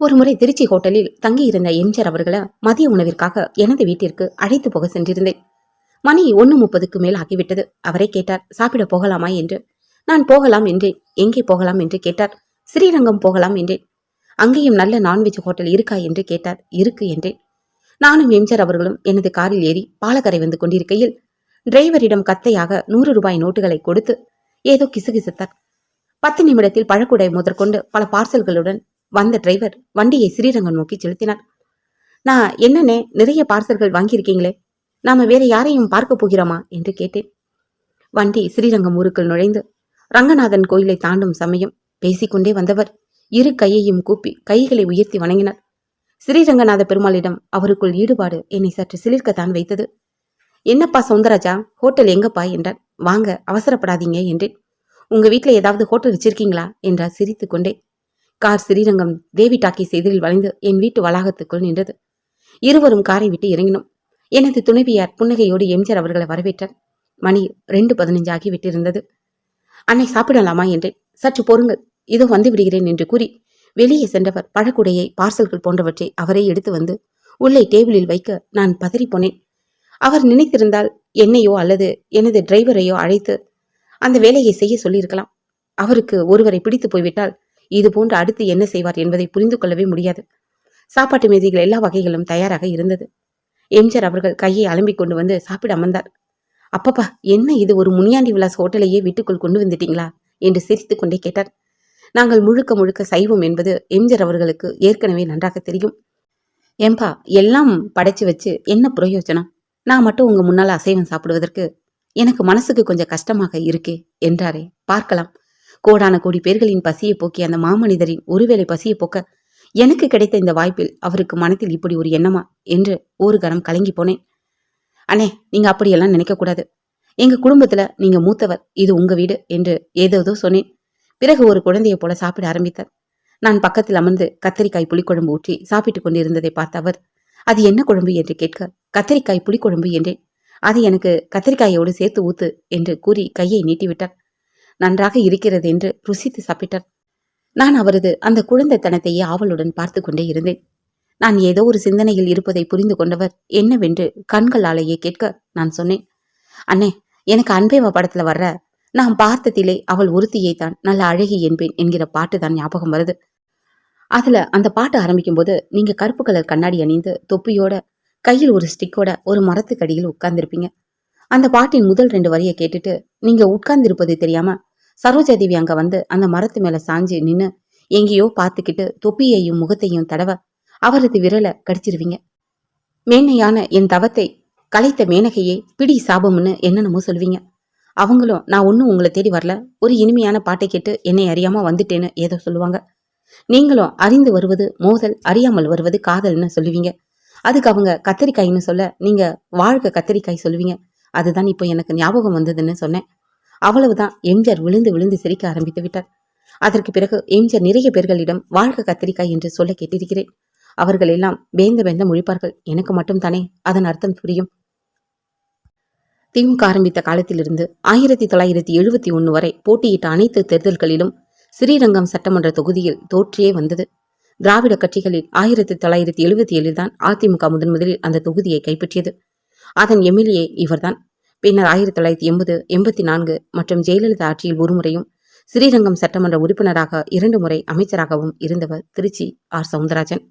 ஒரு முறை திருச்சி ஹோட்டலில் தங்கியிருந்த எம்ஜிஆர் அவர்களை மதிய உணவிற்காக எனது வீட்டிற்கு அழைத்து போக சென்றிருந்தேன். மணி ஒன்று முப்பதுக்கு மேல் ஆகிவிட்டது. அவரே கேட்டார் சாப்பிட போகலாமா? என்று. நான் போகலாம் என்றேன். எங்கே போகலாம்? என்று கேட்டார். ஸ்ரீரங்கம் போகலாம் என்றேன். அங்கேயும் நல்ல நான்வெஜ் ஹோட்டல் இருக்கா? என்று கேட்டார். இருக்கு என்றேன். நானும் எம்ஜிஆர் அவர்களும் எனது காரில் ஏறி பாலக்கரை வந்து கொண்டிருக்கையில் டிரைவரிடம் கத்தையாக நூறு ரூபாய் நோட்டுகளை கொடுத்து ஏதோ கிசுகிசுத்தார். பத்து நிமிடத்தில் பழக்குடை முதற்கொண்டு பல பார்சல்களுடன் வந்த டிரைவர் வண்டியை ஸ்ரீரங்கம் நோக்கி செலுத்தினார். நான் என்னன்னே நிறைய பார்சல்கள் வாங்கியிருக்கீங்களே? நாம வேற யாரையும் பார்க்க போகிறோமா? என்று கேட்டேன். வண்டி ஸ்ரீரங்கம் ஊருக்குள் நுழைந்து ரங்கநாதன் கோயிலை தாண்டும் சமயம் பேசிக்கொண்டே வந்தவர் இரு கையையும் கூப்பி கைகளை உயர்த்தி வணங்கினார். ஸ்ரீரங்கநாத பெருமாளிடம் அவருக்குள் ஈடுபாடு என்னை சற்று சிலிர்க்கத்தான் வைத்தது. என்னப்பா சௌந்தரராஜா ஹோட்டல் எங்கப்பா? என்றார். வாங்க அவசரப்படாதீங்க என்றேன். உங்க வீட்டில் ஏதாவது ஹோட்டல் வச்சிருக்கீங்களா? என்றார் சிரித்துக்கொண்டே. கார் ஸ்ரீரங்கம் தேவி டாக்கீஸ் எதிரில் வளைந்து என் வீட்டு வளாகத்துக்குள் நின்றது. இருவரும் காரை விட்டு இறங்கினோம். எனது துணைவியார் புன்னகையோடு எம்ஜிஆர் அவர்களை வரவேற்றார். மணி ரெண்டு பதினஞ்சு ஆகிவிட்டிருந்தது அன்னை சாப்பிடலாமா? என்றேன். சற்று பொறுங்கள். இதோ வந்து விடுகிறேன் என்று கூறி வெளியே சென்றவர் பழக்குடையை பார்சல்கள் போன்றவற்றை அவரே எடுத்து வந்து உள்ளே டேபிளில் வைக்க நான் பதறிப்போனேன். அவர் நினைத்திருந்தால் என்னையோ அல்லது எனது டிரைவரையோ அழைத்து அந்த வேலையை செய்ய சொல்லியிருக்கலாம். அவருக்கு ஒருவரை பிடித்து போய்விட்டால் இது போன்று அடுத்து என்ன செய்வார் என்பதை புரிந்து கொள்ளவே முடியாது. சாப்பாட்டு மேதைகள் எல்லா வகைகளும் தயாராக இருந்தது. எம்ஜிஆர் அவர்கள் கையை அலம்பிக் கொண்டு வந்து சாப்பிட அமர்ந்தார். அப்பப்பா என்ன இது ஒரு முனியாண்டி விலாஸ் ஹோட்டலையே வீட்டுக்குள் கொண்டு வந்துட்டீங்களா? என்று சிரித்து கொண்டே கேட்டார். நாங்கள் முழுக்க முழுக்க சைவம் என்பது எம்ஜிஆர் அவர்களுக்கு ஏற்கனவே நன்றாக தெரியும். ஏம்பா எல்லாம் படைச்சு வச்சு என்ன பிரயோஜனம்? நான் மட்டும் உங்க முன்னால் அசைவம் சாப்பிடுவதற்கு எனக்கு மனசுக்கு கொஞ்சம் கஷ்டமாக இருக்கே என்றாரே. பார்க்கலாம். கோடான கோடி பேர்களின் பசியை போக்கி அந்த மாமனிதரின் ஒருவேளை பசியை போக்க எனக்கு கிடைத்த இந்த வாய்ப்பில் அவருக்கு மனத்தில் இப்படி ஒரு எண்ணமா என்று ஒரு கணம் கலங்கி போனேன். அண்ணே நீங்க அப்படியெல்லாம் நினைக்கக்கூடாது எங்க குடும்பத்துல நீங்க மூத்தவர் இது உங்க வீடு என்று ஏதோதோ சொன்னேன். பிறகு ஒரு குழந்தையைப் போல சாப்பிட ஆரம்பித்தார். நான் பக்கத்தில் அமர்ந்து கத்தரிக்காய் புளிக்குழம்பு ஊற்றி சாப்பிட்டுக் கொண்டிருந்ததை பார்த்த அவர் அது என்ன குழம்பு? என்று கேட்க கத்தரிக்காய் புளிக்குழம்பு என்றேன். அதை எனக்கு கத்தரிக்காயோடு சேர்த்து ஊத்து என்று கூறி கையை நீட்டிவிட்டார். நன்றாக இருக்கிறது என்று ருசித்து சாப்பிட்டார். நான் அவரது அந்த குழந்தைத்தனத்தையே ஆவலுடன் பார்த்து கொண்டே இருந்தேன். நான் ஏதோ ஒரு சிந்தனையில் இருப்பதை புரிந்து கொண்டவர் என்னவென்று கண்களாலேயே கேட்க நான் சொன்னேன். அண்ணே எனக்கு அன்பேவ படத்துல வர்ற? நான் பார்த்ததிலே அவள் ஒருத்தியை தான் நல்ல அழகி என்பேன் என்கிற பாட்டு தான் ஞாபகம் வருது. அதுல அந்த பாட்டு ஆரம்பிக்கும் போது நீங்க கருப்பு கலர் கண்ணாடி அணிந்து தொப்பியோட கையில் ஒரு ஸ்டிக்கோட ஒரு மரத்துக்கடியில் உட்கார்ந்திருப்பீங்க. அந்த பாட்டின் முதல் ரெண்டு வரியை கேட்டுட்டு நீங்க உட்கார்ந்திருப்பது தெரியாம சரோஜா தேவி அங்க வந்து அந்த மரத்து மேல சாஞ்சு நின்னு எங்கேயோ பார்த்துக்கிட்டு தொப்பியையும் முகத்தையும் தடவ அவரது விரலை கடிச்சிருவீங்க. மேன்மையான என் தவத்தை கலைத்த மேனகையே பிடி சாபம்னு என்னென்னமோ சொல்வீங்க. அவங்களும் நான் ஒன்றும் உங்களை தேடி வரல. ஒரு இனிமையான பாட்டை கேட்டு என்னை அறியாம வந்துட்டேன்னு ஏதோ சொல்லுவாங்க. நீங்களும் அறிந்து வருவது மோதல் அறியாமல் வருவது காதல்னு சொல்லுவீங்க. அதுக்கு அவங்க கத்தரிக்காய்னு சொல்ல நீங்க வாழ்க கத்தரிக்காய் சொல்லுவீங்க. அதுதான் இப்போ எனக்கு ஞாபகம் வந்ததுன்னு சொன்னேன். அவ்வளவுதான். எம்ஜிஆர் விழுந்து விழுந்து சிரிக்க ஆரம்பித்து விட்டார். அதற்கு பிறகு எம்ஜிஆர் நிறைய பேர்களிடம் வாழ்க கத்திரிக்காய் என்று சொல்ல கேட்டிருக்கிறேன். அவர்கள் எல்லாம் வேந்த வேந்த முழிப்பார்கள். எனக்கு மட்டும் தானே அதன் அர்த்தம் புரியும். திமுக ஆரம்பித்த காலத்திலிருந்து ஆயிரத்தி தொள்ளாயிரத்தி எழுபத்தி ஒன்று வரை போட்டியிட்ட அனைத்து தேர்தல்களிலும் ஸ்ரீரங்கம் சட்டமன்ற தொகுதியில் தோற்றியே வந்தது. திராவிட கட்சிகளில் ஆயிரத்தி தொள்ளாயிரத்தி எழுபத்தி ஏழில் தான் அதிமுக முதன் முதலில் அந்த தொகுதியை கைப்பற்றியது. அதன் எம்எல்ஏ இவர்தான். பின்னர் ஆயிரத்தி தொள்ளாயிரத்தி எண்பது எண்பத்தி நான்கு மற்றும் ஜெயலலிதா ஆட்சியில் ஒருமுறையும் ஸ்ரீரங்கம் சட்டமன்ற உறுப்பினராக இரண்டு முறை அமைச்சராகவும் இருந்தவர் திருச்சி ஆர் சவுந்தரராஜன்.